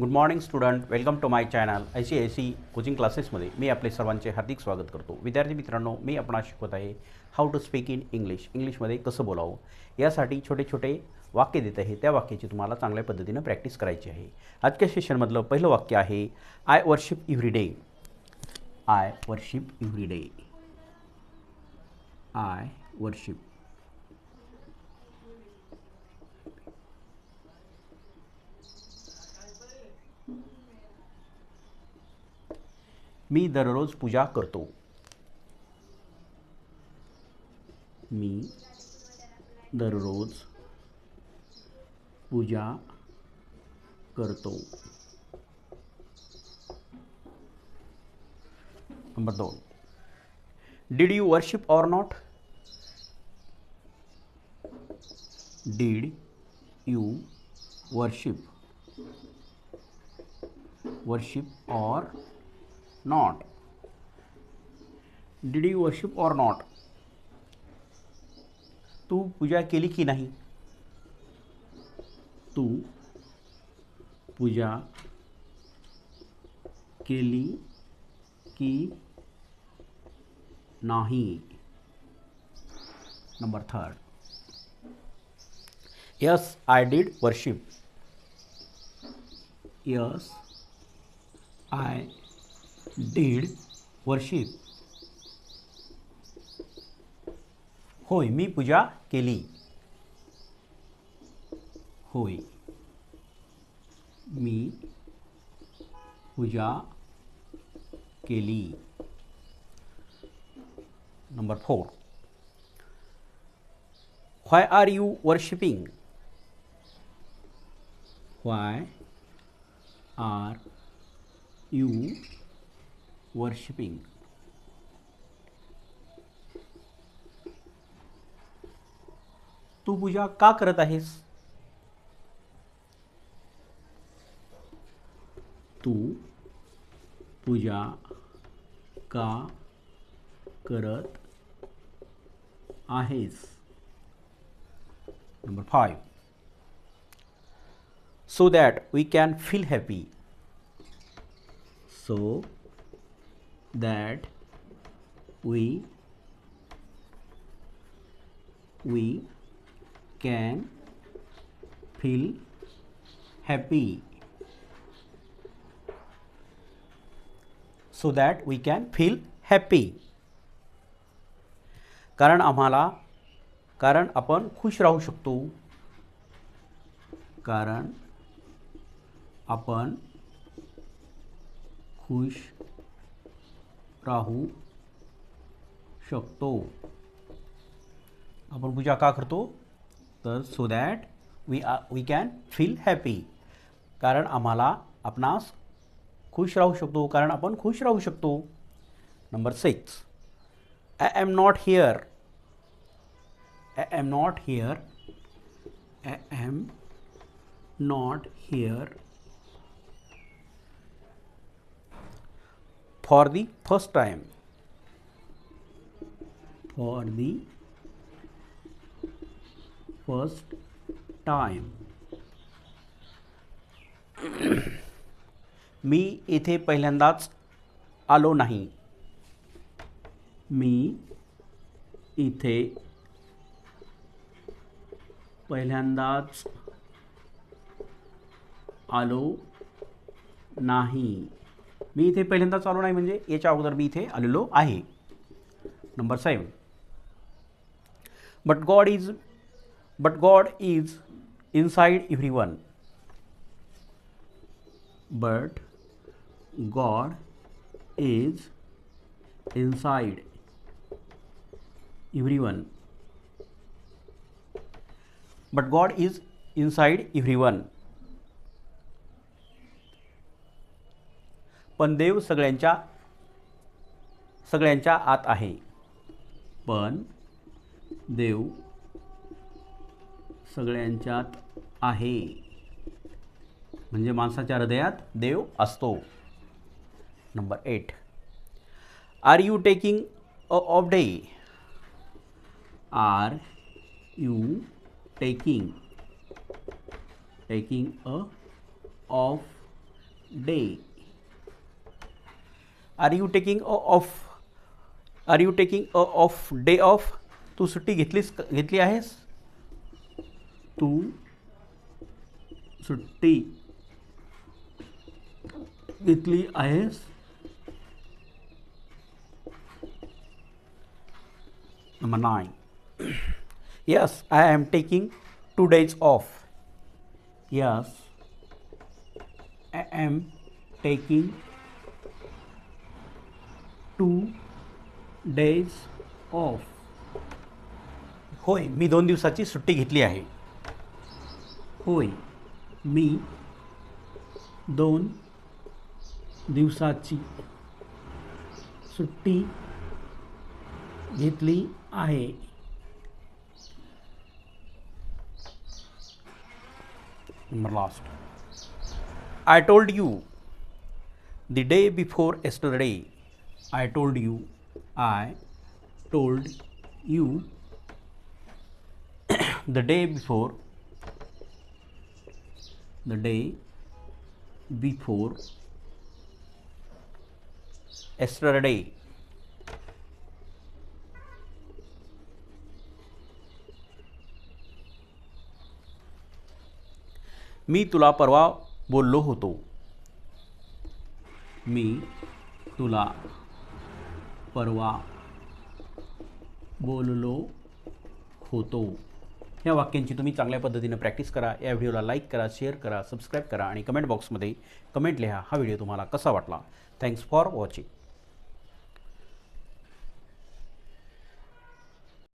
Good morning student welcome to my channel I C I C coaching क्लासेसमध्ये मी आपले सर्वांचे हार्दिक स्वागत करतो. विद्यार्थी मित्रांनो मी आपणास शिकवत आहे how to speak in English इंग्लिशमध्ये कसं बोलावं? यासाठी छोटे छोटे वाक्य देत आहे. त्या वाक्याची तुम्हाला चांगल्या पद्धतीनं प्रॅक्टिस करायची आहे. आजच्या सेशनमधलं पहिलं वाक्य आहे I worship every day I worship every day I worship मी दररोज पूजा करतो. मी दररोज पूजा करतो. नंबर दोन. Did you worship or not did you worship worship or not did you worship or not तू पूजा केली की नाही? तू पूजा केली की नाही? Number third yes I did worship yes I did worship होय, मी पूजा केली. होय. मी पूजा केली. Number four why are you worshipping why are you worshipping तू पूजा का करत आहेस? तू पूजा का करत आहेस? Number five so that we can feel happy so that we we can feel happy so that we can feel happy कारण आम्हाला कारण आपण खुश राहू शकतो कारण आपण खुश राहू शकतो। आपण पूजा का करतो? तर so that we uh we can feel happy कारण आम्हाला आपणास खुश राहू शकतो, कारण आपण खुश राहू शकतो. Number six I am not here I am not here I am not here for the first time for the first time मी इथे पहिल्यांदाच आलो नाही मी इथे पहिल्यांदाच आलो नाही मी इथे पहिल्यांदाच आलो नाही, म्हणजे याच्या अगोदर मी इथे आलेलो आहे. Number seven but God is but God is inside everyone but God is inside everyone but God is inside everyone पण देव सगळ्यांच्या सगळ्यांच्या आत आहे. पण देव सगळ्यांच्यात आहे. म्हणजे माणसाच्या हृदयात देव असतो. Number eight. Are you taking a off day are you taking taking a off day are you taking a off are you taking a off day off तू सुट्टी घेतलीस घेतली आहेस तू सुट्टी घेतली आहेस number nine yes I am taking two days off yes I am taking two days off होय मी दोन दिवसाची सुट्टी घेतली आहे. होय मी दोन दिवसाची सुट्टी घेतली आहे. Last I told you the day before yesterday I told you I told you the day before the day before yesterday मी तुला परवा बोललो होतो मी तुला परवा बोललो होतो. या वाक्यांची तुम्ही चांगल्या पद्धतीनं प्रॅक्टिस करा. या व्हिडिओला लाईक करा शेअर करा सबस्क्राईब करा आणि कमेंट बॉक्समध्ये कमेंट लिहा. हा व्हिडिओ तुम्हाला कसा वाटला? Thanks for watching